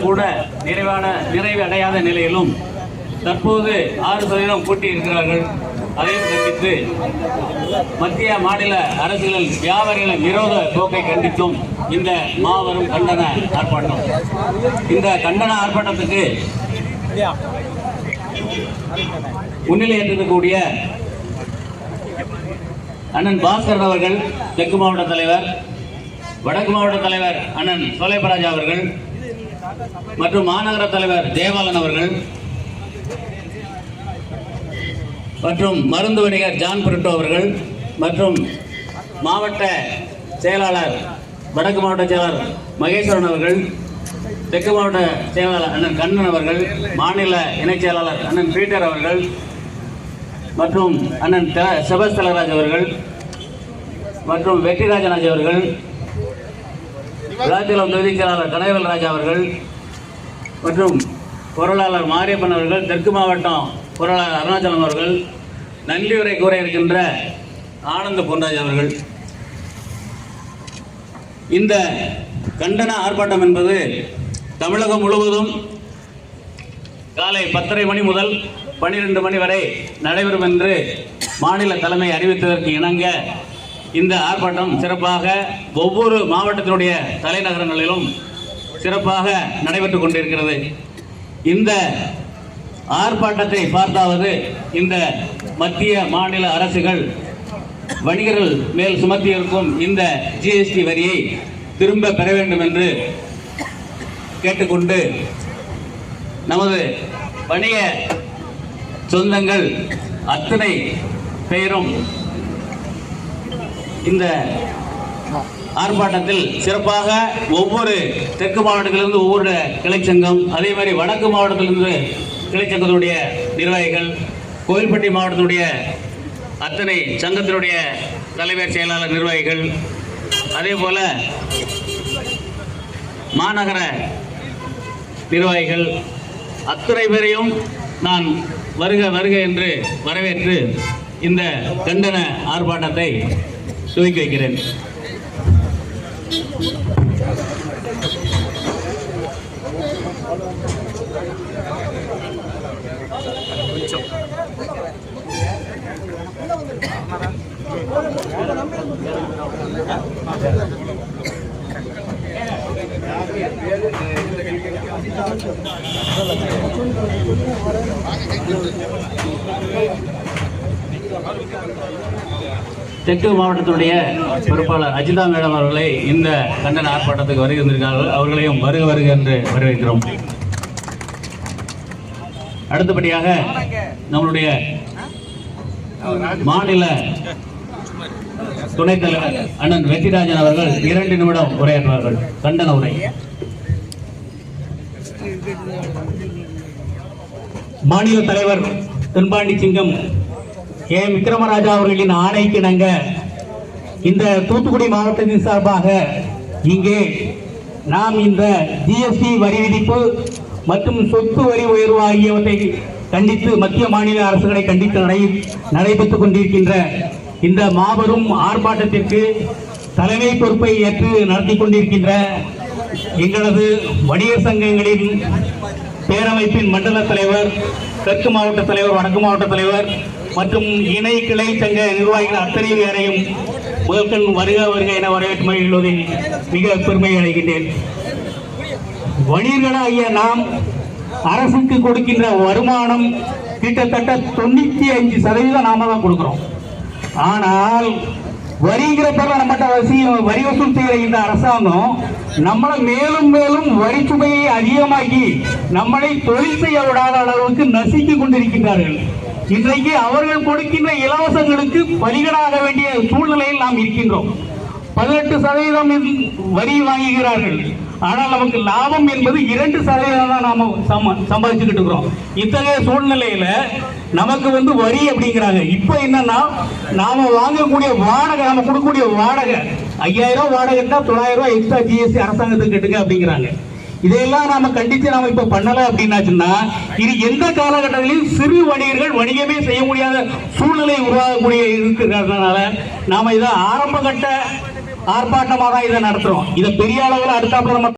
கூட நிறைவான நிறைவு அடையாத நிலையிலும் தற்போது ஆறு சதவீதம் கூட்டியிருக்கிறார்கள் அதையும் கண்டித்து மத்திய மாநில அரசுகளின் வியாபாரிகளின் விரோத போக்கை கண்டித்தும் இந்த மாபெரும் கண்டன ஆர்ப்பாட்டம். இந்த கண்டன ஆர்ப்பாட்டத்துக்கு முன்னிலை ஏற்றிருக்கக்கூடிய அண்ணன் பாஸ்கரன் அவர்கள் தெற்கு மாவட்ட தலைவர் வடக்கு மாவட்ட தலைவர் அண்ணன் சோலைபராஜா அவர்கள் மற்றும் மாநகர தலைவர் தேவாலன் அவர்கள் மற்றும் மருந்து வணிகர் ஜான் பிரிட்டோ அவர்கள் மற்றும் மாவட்ட செயலாளர் வடக்கு மாவட்ட செயலாளர் மகேஸ்வரன் அவர்கள் தெற்கு மாவட்ட செயலாளர் அண்ணன் கண்ணன் அவர்கள் மாநில இணைச் செயலாளர் அண்ணன் பீட்டர் அவர்கள் மற்றும் அண்ணன் த- செபஸ் தலராஜ் அவர்கள் மற்றும் வெற்றிராஜராஜ் அவர்கள் விழாத்திலம் தொகுதி செயலாளர் கனகவேல் ராஜா அவர்கள் மற்றும் பொருளாளர் மாரியப்பன் அவர்கள் தெற்கு மாவட்டம் பொருளாளர் அருணாச்சலம் அவர்கள் நல்லியுரை கூற இருக்கின்ற ஆனந்த பொன்ராஜ் அவர்கள். இந்த கண்டன ஆர்ப்பாட்டம் என்பது தமிழகம் முழுவதும் காலை பத்தரை மணி முதல் பன்னிரெண்டு மணி வரை நடைபெறும் என்று மாநில தலைமை அறிவித்ததற்கு இணங்க இந்த ஆர்ப்பாட்டம் சிறப்பாக ஒவ்வொரு மாவட்டத்தினுடைய தலைநகரங்களிலும் சிறப்பாக நடைபெற்று கொண்டிருக்கிறது. இந்த ஆர்ப்பாட்டத்தை பார்த்தாவது இந்த மத்திய மாநில அரசுகள் வணிகர்கள் மேல் சுமத்தியிருக்கும் இந்த ஜிஎஸ்டி வரியை திரும்ப பெற வேண்டும் என்று கேட்டுக்கொண்டு நமது வணிக சொந்தங்கள் அத்தனை பெயரும் இந்த ஆர்ப்பாட்டத்தில் சிறப்பாக ஒவ்வொரு தெற்கு மாவட்டத்திலிருந்து ஒவ்வொரு கிளை சங்கம் அதே மாதிரி வடக்கு மாவட்டத்திலிருந்து கிளைச்சங்கத்தினுடைய நிர்வாகிகள் கோயில்பட்டி மாவட்டத்தினுடைய அத்தனை சங்கத்தினுடைய தலைவர் செயலாளர் நிர்வாகிகள் அதே போல் மாநகர நிர்வாகிகள் அத்தனை பேரையும் நான் வருக வருக என்று வரவேற்று இந்த கண்டன ஆர்ப்பாட்டத்தை துவக்கி வைக்கிறேன். தெற்கு மாவட்டத்தினுடைய பொறுப்பாளர் அஜிதா மேடம் அவர்களை இந்த கண்டன ஆர்ப்பாட்டத்துக்கு வருகை வந்திருக்கிறார்கள் அவர்களையும் வருக வருக என்று வரவேற்கிறோம். அடுத்தபடியாக நம்மளுடைய மாநில துணைத் தலைவர் அண்ணன் வெற்றிராஜன் அவர்கள் இரண்டு நிமிடம் உரையாற்றுவார்கள். கண்டன உரை. மாநில தலைவர் தென்பாண்டி சிங்கம் ஏ. விக்ரமராஜா அவர்களின் ஆணைக்கிணங்க இந்த தூத்துக்குடி மாவட்டத்தின் சார்பாக இங்கே நாம் இந்த ஜிஎஸ்டி வரி விதிப்பு மற்றும் சொத்து வரி உயர்வு ஆகியவற்றை கண்டித்து மத்திய மாநில அரசுகளை கண்டித்து நடை நடைபெற்றுக் கொண்டிருக்கின்ற இந்த மாபெரும் ஆர்ப்பாட்டத்திற்கு தலைமை பொறுப்பை ஏற்று நடத்தி கொண்டிருக்கின்ற எங்களது வணிகர் சங்கங்களின் பேரமைப்பின் மண்டல தலைவர் தெற்கு மாவட்ட தலைவர் வடக்கு மாவட்ட தலைவர் மற்றும் இணை கிளை சங்க நிர்வாகிகள் அத்தனை பேரையும் முதற்கண் வருக வருக என வரவேற்று மகிழ்வதில் மிக பெருமை அடைகின்றேன். வணிகர்களாகிய நாம் அரசுக்கு கொடுக்கின்ற வருமானம் கிட்டத்தட்ட தொண்ணூற்றி அஞ்சு சதவீதம் நாம தான் கொடுக்குறோம். ஆனால் வரிங்கிற பேர்ல நம்மகிட்ட வசி வரி வசூல் செய்கிற இந்த அரசாங்கம் நம்மளை மேலும் மேலும் வரி சுமையை அதிகமாக்கி நம்மளை தொழில் செய்ய விடாத அளவுக்கு நசுக்கி கொண்டிருக்கின்றார்கள். இன்றைக்கு அவர்கள் கொடுக்கின்ற இலவசங்களுக்கு பலிகடாக வேண்டிய சூழ்நிலையில் நாம் இருக்கின்றோம். பதினெட்டு சதவீதம் வரி வாங்குகிறார்கள். ஆனால் நமக்கு லாபம் என்பது இரண்டு சதவீதம் தான் நாம சம- சம்பாதிச்சுக்கிட்டு இருக்கிறோம். இத்தகைய சூழ்நிலையில நமக்கு வந்து வரி அப்படிங்கிறாங்க. இப்போ என்னன்னா நாம வாங்கக்கூடிய வாடகை நாம கொடுக்கக்கூடிய வாடகை ஐயாயிரம் ரூபாய் வாடகை இருந்தால் தொள்ளாயிரம் ரூபாய் எக்ஸ்ட்ரா ஜிஎஸ்டி அரசாங்கத்துக்கு கட்டுங்க அப்படிங்கிறாங்க. இதையெல்லாம் நாம கண்டித்து நாம இப்ப பண்ணல அப்படின்னாச்சுன்னா இது எந்த காலகட்டத்திலையும் சிறு வணிகர்கள் வணிகமே செய்ய முடியாத சூழ்நிலை உருவாகக்கூடிய இருக்கிறதுனால நாம இதை ஆரம்ப கட்ட ஆர்ப்பாட்டமாக தான் இதை நடத்துறோம். இதை பெரிய அளவில் அடுத்தாப்புல நம்ம